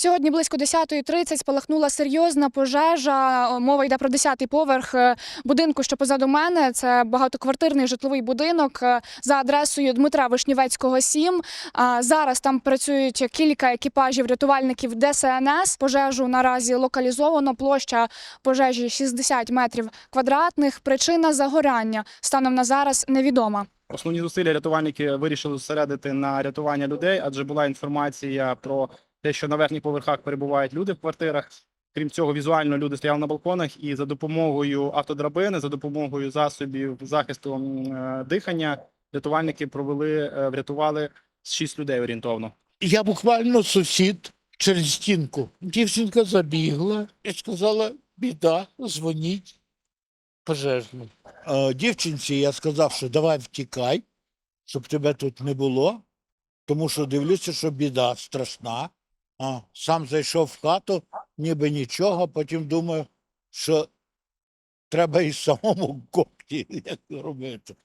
Сьогодні близько 10.30 спалахнула серйозна пожежа. Мова йде про 10-й поверх е, будинку, що позаду мене. Це багатоквартирний житловий будинок е, за адресою Дмитра Вишнівецького 7. А Зараз там працюють кілька екіпажів рятувальників ДСНС. Пожежу наразі локалізовано. Площа пожежі 60 метрів квадратних. Причина загоряння станом на зараз невідома. Основні зусилля рятувальники вирішили зосередити на рятування людей, адже була інформація про те, що на верхніх поверхах перебувають люди в квартирах. Крім цього, візуально люди стояли на балконах, і за допомогою автодрабини, за допомогою засобів захисту е, дихання, рятувальники провели, е, врятували шість людей орієнтовно. Я буквально сусід через стінку. Дівчинка забігла і сказала: біда, дзвоніть пожежним. Е, дівчинці я сказав, що давай втікай, щоб тебе тут не було, тому що дивлюся, що біда страшна. А, сам зайшов в хату, ніби нічого, потім думаю, що треба і самому копті як робити.